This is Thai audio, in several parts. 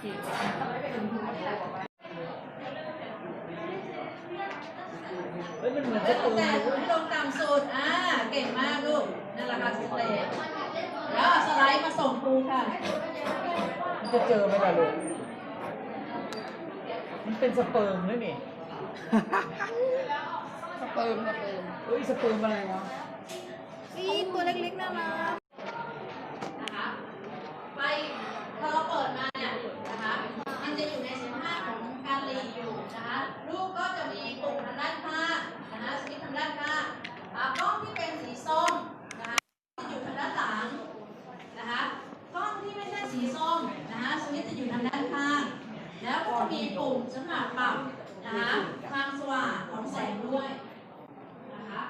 เฮ้ยมันเหมือนเลื่จะอนตูนแต่เลยให้ลงต่ำสุด อ่า เก่งมากลูก นั่นแหละค่ะสเตจแล้วเอาสไลด์มาส่งครูค่ะ มันจะเจอไหมล่ะลูก มันเป็นสเปิร์มด้วยนี่สเปิร์มสเปิร์มเฮ้ยสเปิร์มอะไรวะ นี่ตัวเล็กๆน่ารัก นะคะไปพอเราเปิดมาเนี่ยนะคะมันจะอยู่ในสิบห้าของการรีอยู่นะคะลูกก็จะมีปุ่มทางด้านข้างนะคะสวิตช์ทางด้านข้างอ่ากล้องที่เป็นสีส้มนะคะจะอยู่ทางด้านหลังนะคะกล้องที่ไม่ใช่สีส้มนะคะสวิตช์จะอยู่ทางด้านข้าง แล้วก็จะมีปุ่มสำหรับปรับ นะคะความสว่างของแสงด้วยนะคะ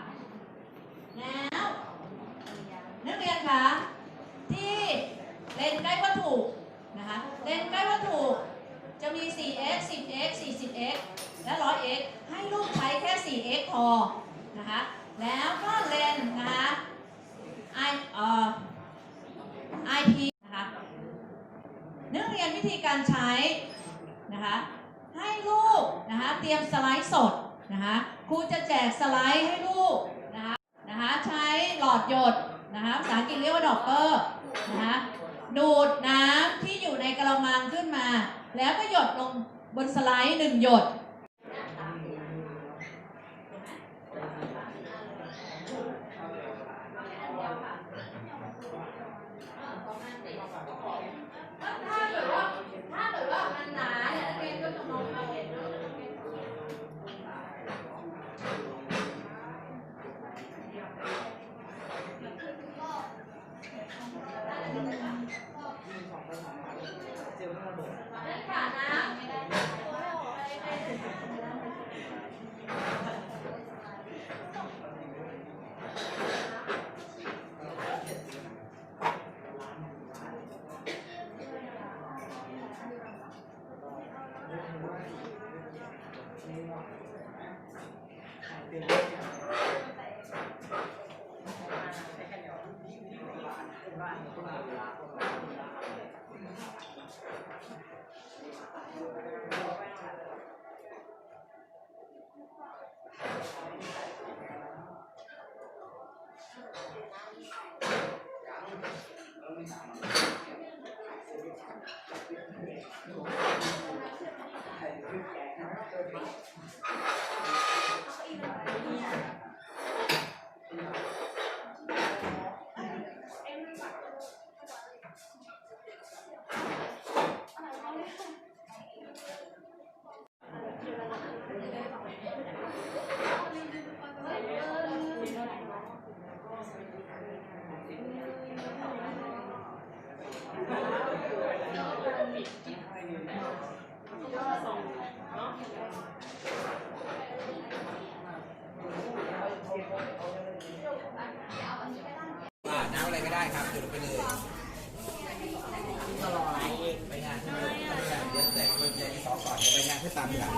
แล้วนักเรียนคะที่เลนใกล้วัตถุนะคะเลนใกล้วัตถุจะมี 4x 10x 40x และ 100x ให้ลูกใช้แค่ 4x พอนะคะแล้วก็เลนนะคะ i เอ่อ IP นะคะนักเรียนวิธีการใช้นะคะ ให้ลูกนะคะเตรียมสไลด์สดนะคะครูจะแจกสไลด์ให้ลูกนะคะนะคะใช้หลอดหยดนะคะภาษาอังกฤษเรียกว่าดอกเกอร์นะคะดูดน้ำที่อยู่ในกระมังขึ้นมา แล้วก็หยดลงบนสไลด์หนึ่งหยด करेगा ไรก็ได้ครับหยุดไปเลยตลอดไปงานที่นู่นไปงานเดี๋ยวแต่คนใจที่สองก่อนไปงานที่ตามหลัง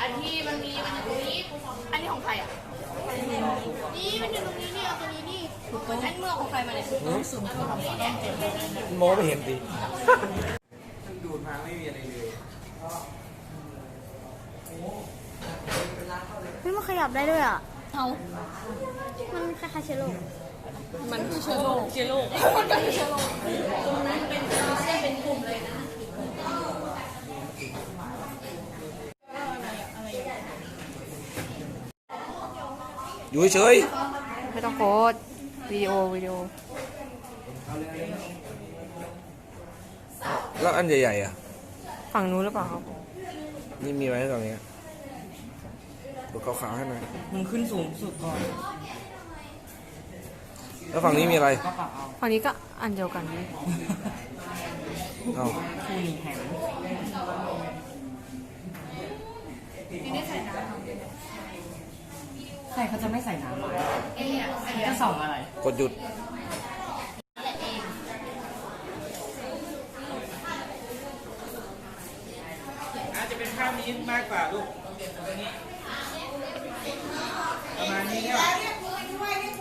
อันที่มันมีมันอยู่ตรงนี้ อันนี้ของใครอะ นี่มันอยู่ตรงนี้นี่เอาตัวนี้นี่อันเมื่อของใครมาเนี่ยสุ่มของของแดง โมไม่เห็นสิมันดูดมาไม่มีอะไรเลยเฮ้ยมันขยับได้ด้วยอะใเอามันคล้ายๆเชื้อโรคมันคือเชื้อโรคเชื้อโรคมันก็คือเชื้อโรคตรงนั้นเป็นเราเรียกเป็นกลุ่มเลยนะอยู่เฉย ไม่ต้องโพสต์วิดีโอวิดีโอ แล้วอันใหญ่ๆอะ ฝั่งนู้นหรือเปล่าครับนี่มีไว้ตรงนี้ดูขาวๆให้หน่อยมึงขึ้นสูงสุดก่อนแล้วฝั่งนี้มีอะไรก็ปรับเอาฝั่งนี้ก็อันเดียวกันนี่เอ้าคู่นี้แข็งใครเขาจะไม่ใส่น้ำหรอจะส่องอะไร กดหยุด อาจจะเป็นภาพนี้มากกว่าลูกประมาณนี้เนี่ย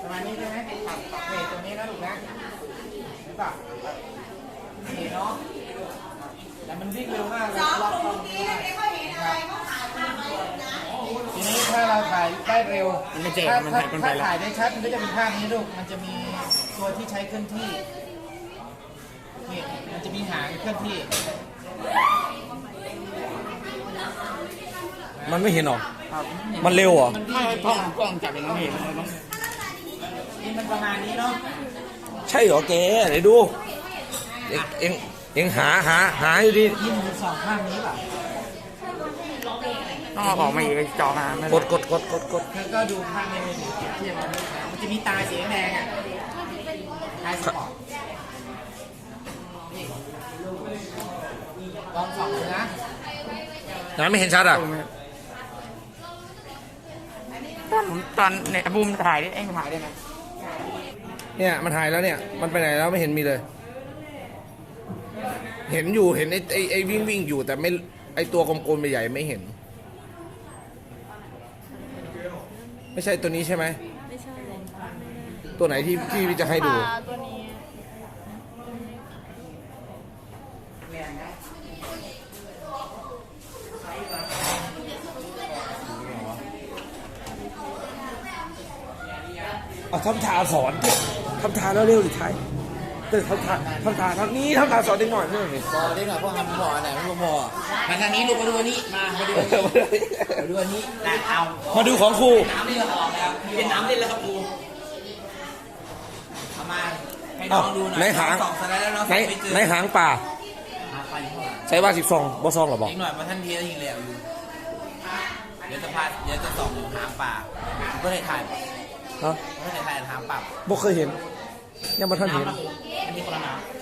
ประมาณนี้ใช่ไหมปรับปรับเบรกตรงนี้นะลูกนะหรือ เปล่านี่เนาะแต่มันวิ่งเร็วมากเลยล็อกตรงนี้ไม่ค่อยเห็นอะไรก็ถ่ายมาทีนี้ถ้าเราถ่ายได้เร็วมันไม่เจ็บถ้ามันถ้าถ่ายมันไปถ้าแล้วถ่ายได้ชัดมันก็จะเป็นภาพนี้ลูกมันจะมีตัวที่ใช้เคลื่อนที่นี่มันจะมีหางเคลื่อนที่ มันไม่เห็นหรอ มันเร็วเหรอถ้ากล้องกล้องจับอย่างนี้มันต้องนี่มันประมาณนี้เนาะใช่เหรอแกไหนดูเอ็งเอ็งเอ็งหาหาหาอยู่ดิยิ่งมันสองภาพนี้เปล่ะต้องเอาออกมาอีกจอมาไม่กได้ดกดกดกดกดแล้วก็ดูภาพนี้เลยเปรียบเทียบกันด้วยนะมันจะมีตาสีแดงอะตาสปอร์ตนี่ลองส่องดูนะไหนไม่เห็นชัดอะตอนผมตอนเนี่ยบูมถ่ายได้เองถ่ายได้ไหม เนี่ยมันหายแล้วเนี่ย มันไปไหนแล้วไม่เห็นมีเลย เห็นอยู่เห็นไอ้ไอ้ไอ้วิ่งวิ่งอยู่แต่ไม่ไอ้ตัวกลมๆใหญ่ๆไม่เห็น ไม่ใช่ตัวนี้ใช่ไหมไม่ใช่ตัวไหนที่พี่จะให้ดู ปลาตัวนี้เอาทำทาสอน ทำทาแล้วเร็วๆดิท้ายเออทำทาทำทาทำนี้ทำทาสอนเด็กหน่อยเพื่อนนี่พอได้หน่อยพวกทำพอไหนไม่พอมาทางนี้ลูกมาดูอันนี้มามาดูอันนี้มาดูอันนี้นะเอามาดูของครูน้ำนี่ก็ออกแล้วเป็นน้ำเล่นแล้วครับครูเอามาให้น้เอ้าองดูหน่อยไหนหางส่องสไลด์แล้วน้องไหนส่องไม่เจอไหนหางป่าหาไปเท่าไหร่ใช้ว่าสิบซองบ่ซองหรอบอกอีกหน่อยมาท่านเทียยิงแล้วอยู่เดี๋ยวจะพาเดี๋ยวจะส่องหางป่าเพื่อให้ถ่ายฮะเพื่อให้ถ่ายหางป่าบ่เคยเห็น ยังบ่ท่านเห็นน้ำนะอันนี้คนละน้ำ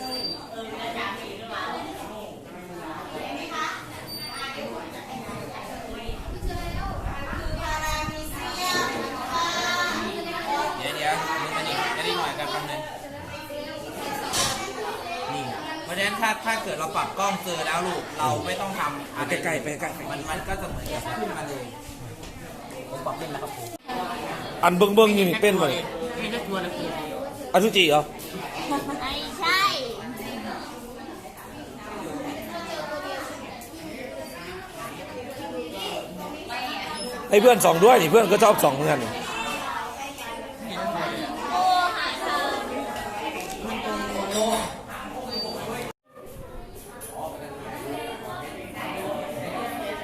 เดี๋ยวเดี๋ยวมึงอันนี้อันนี้หน่อยกันแป๊บนึงนี่เพราะฉะนั้นถ้าถ้าเกิดเราปรับกล้องเจอแล้วลูก เราไม่ต้องทำอะไรใกล้ๆไปใกล้ๆมันมันก็จะเหมือนกับขึ้นมาเลยผมปรับเป็นแล้วครับผมอันเบิ้งเบิ้งๆอยู่นี่เป็นบ่นี่ไม่ได้ตัวละกี่อ สุจิเหรอ ไม่ใช่ ให้เพื่อนส่องด้วยนี่เพื่อนก็ชอบส่องเหมือนกันนี่โอ้หาเธอ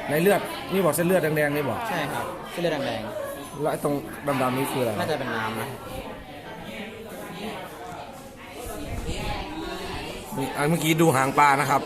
ในเลือดนี่บอกเส้นเลือดแดงๆนี่บอกใช่ครับเส้นเลือดแดงแล้วไอ้ตรงดำๆนี่คืออะไร ๆน่าจะเป็นน้ำนะ อันเมื่อกี้ดูหางปลานะครับ